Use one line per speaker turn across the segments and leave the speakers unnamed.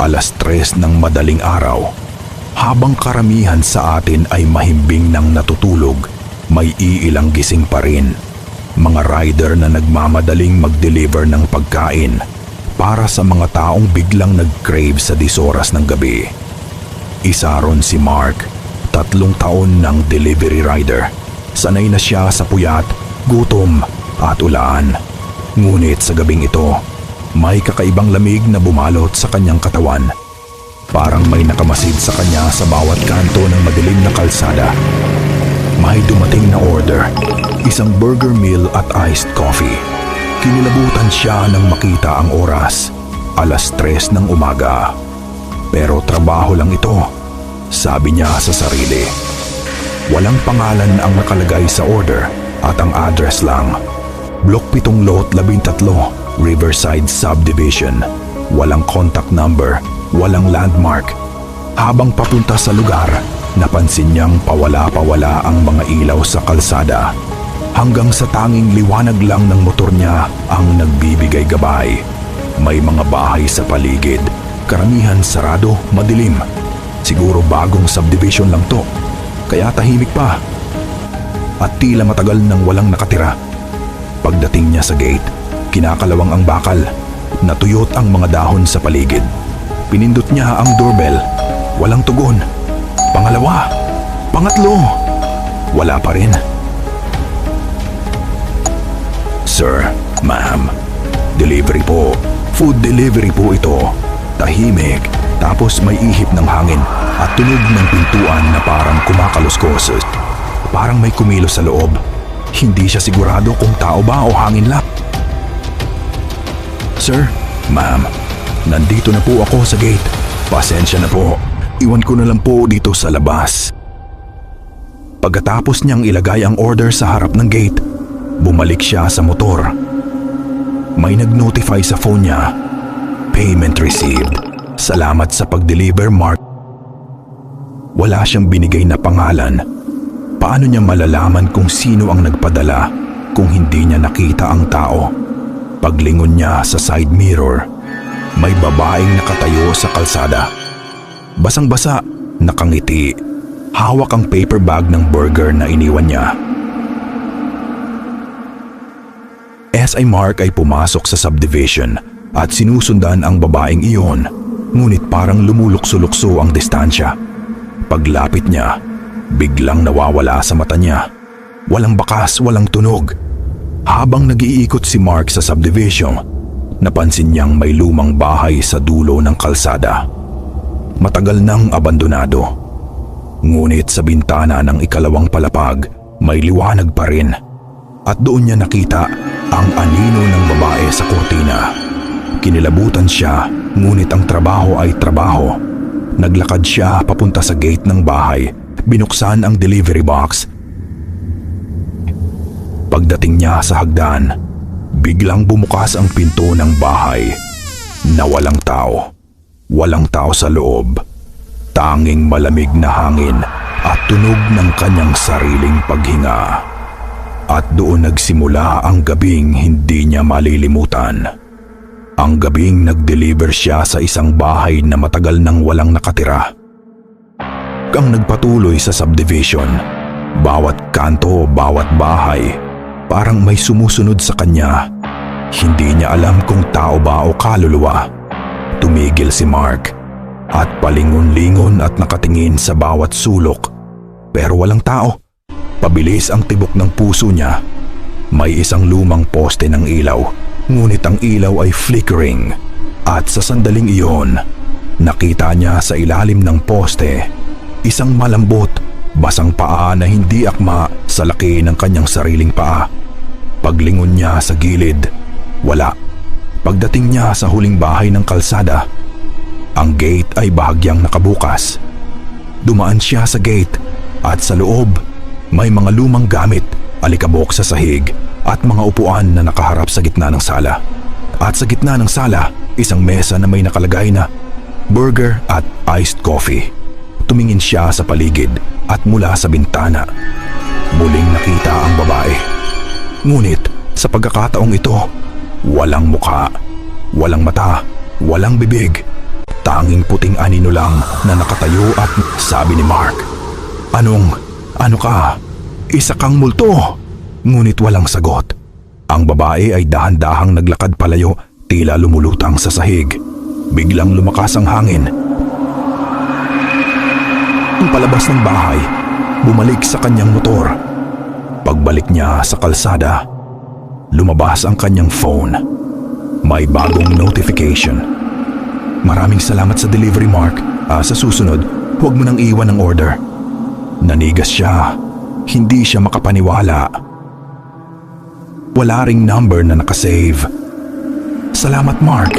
Alas tres ng madaling araw. Habang karamihan sa atin ay mahimbing ng natutulog, may iilang gising pa rin. Mga rider na nagmamadaling mag-deliver ng pagkain para sa mga taong biglang nag-crave sa disoras ng gabi. Isa ron si Mark, tatlong taon ng delivery rider. Sanay na siya sa puyat, gutom at ulan. Ngunit sa gabing ito, may kakaibang lamig na bumalot sa kanyang katawan. Parang may nakamasid sa kanya sa bawat kanto ng madilim na kalsada. May dumating na order, isang burger meal at iced coffee. Kinilabutan siya nang makita ang oras, alas tres ng umaga. Pero trabaho lang ito, sabi niya sa sarili. Walang pangalan ang nakalagay sa order at ang address lang. Block 7 Lot 13, Riverside Subdivision. Walang contact number, walang landmark. Habang papunta sa lugar, napansin niyang pawala-pawala ang mga ilaw sa kalsada. Hanggang sa tanging liwanag lang ng motor niya ang nagbibigay gabay. May mga bahay sa paligid, karamihan sarado, madilim. Siguro bagong subdivision lang to, kaya tahimik pa. At tila matagal nang walang nakatira. Pagdating niya sa gate, kinakalawang ang bakal. Natuyot ang mga dahon sa paligid. Pinindot niya ang doorbell. Walang tugon. Pangalawa. Pangatlo. Wala pa rin. Sir, ma'am. Delivery po. Food delivery po ito. Tahimik. Tapos may ihip ng hangin at tunog ng pintuan na parang kumakaluskos. Parang may kumilos sa loob. Hindi siya sigurado kung tao ba o hangin lang. Sir, ma'am, nandito na po ako sa gate. Pasensya na po. Iwan ko na lang po dito sa labas. Pagkatapos niyang ilagay ang order sa harap ng gate, bumalik siya sa motor. May nag-notify sa phone niya. Payment received. Salamat sa pag-deliver, Mark. Wala siyang binigay na pangalan. Paano niya malalaman kung sino ang nagpadala kung hindi niya nakita ang tao? Paglingon niya sa side mirror, may babaeng nakatayo sa kalsada. Basang-basa, nakangiti. Hawak ang paper bag ng burger na iniwan niya. SI Mark ay pumasok sa subdivision at sinusundan ang babaeng iyon ngunit parang lumulukso-lukso ang distansya. Paglapit niya, biglang nawawala sa mata niya. Walang bakas, walang tunog. Habang nag-iikot si Mark sa subdivision, napansin niyang may lumang bahay sa dulo ng kalsada. Matagal nang abandonado. Ngunit sa bintana ng ikalawang palapag, may liwanag pa rin. At doon niya nakita ang anino ng babae sa kortina. Kinilabutan siya, ngunit ang trabaho ay trabaho. Naglakad siya papunta sa gate ng bahay, binuksan ang delivery box. Pagdating niya sa hagdan, biglang bumukas ang pinto ng bahay na walang tao. Walang tao sa loob. Tanging malamig na hangin at tunog ng kanyang sariling paghinga. At doon nagsimula ang gabing hindi niya malilimutan. Ang gabing nag-deliver siya sa isang bahay na matagal nang walang nakatira. Kang nagpatuloy sa subdivision, bawat kanto, bawat bahay, parang may sumusunod sa kanya. Hindi niya alam kung tao ba o kaluluwa. Tumigil si Mark at palingon-lingon at nakatingin sa bawat sulok. Pero walang tao. Pabilis ang tibok ng puso niya. May isang lumang poste ng ilaw, ngunit ang ilaw ay flickering. At sa sandaling iyon, nakita niya sa ilalim ng poste isang malambot, basang paa na hindi akma sa laki ng kanyang sariling paa. Paglingon niya sa gilid, wala. Pagdating niya sa huling bahay ng kalsada, ang gate ay bahagyang nakabukas. Dumaan siya sa gate at sa loob may mga lumang gamit, alikabok sa sahig at mga upuan na nakaharap sa gitna ng sala. At sa gitna ng sala, isang mesa na may nakalagay na burger at iced coffee. Tumingin siya sa paligid at mula sa bintana. Muling nakita ang babae. Ngunit sa pagkakataong ito, walang mukha, walang mata, walang bibig. Tanging puting anino lang na nakatayo at sabi ni Mark, Anong, ano ka? Isa kang multo. Ngunit walang sagot. Ang babae ay dahan-dahang naglakad palayo, tila lumulutang sa sahig. Biglang lumakas ang hangin. Ang palabas ng bahay, bumalik sa kanyang motor. Pagbalik niya sa kalsada, lumabas ang kanyang phone. May bagong notification. Maraming salamat sa delivery, Mark. Ah, sa susunod, huwag mo nang iwan ang order. Nanigas siya. Hindi siya makapaniwala. Wala ring number na nakasave. Salamat, Mark.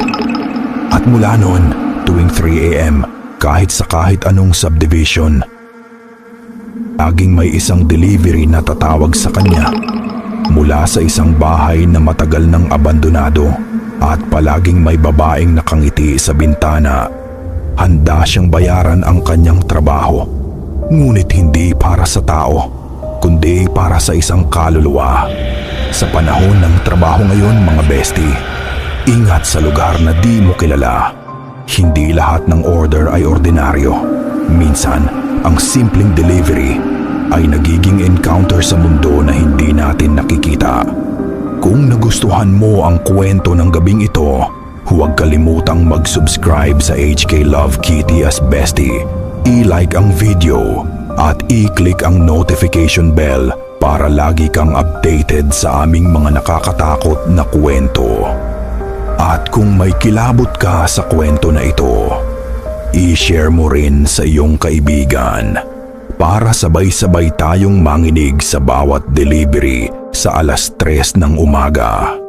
At mula noon, tuwing 3 a.m., kahit sa kahit anong subdivision, laging may isang delivery na tatawag sa kanya mula sa isang bahay na matagal nang abandonado at palaging may babaeng nakangiti sa bintana. Handa siyang bayaran ang kanyang trabaho, ngunit hindi para sa tao, kundi para sa isang kaluluwa. Sa panahon ng trabaho ngayon mga bestie, ingat sa lugar na di mo kilala. Hindi lahat ng order ay ordinaryo. Minsan, ang simpleng delivery ay nagiging encounter sa mundo na hindi natin nakikita. Kung nagustuhan mo ang kwento ng gabing ito, huwag kalimutang mag-subscribe sa HK Love Kitty as Bestie. I-like ang video at i-click ang notification bell para lagi kang updated sa aming mga nakakatakot na kwento. At kung may kilabot ka sa kwento na ito, i-share mo rin sa iyong kaibigan para sabay-sabay tayong manginig sa bawat delivery sa alas 3 ng umaga.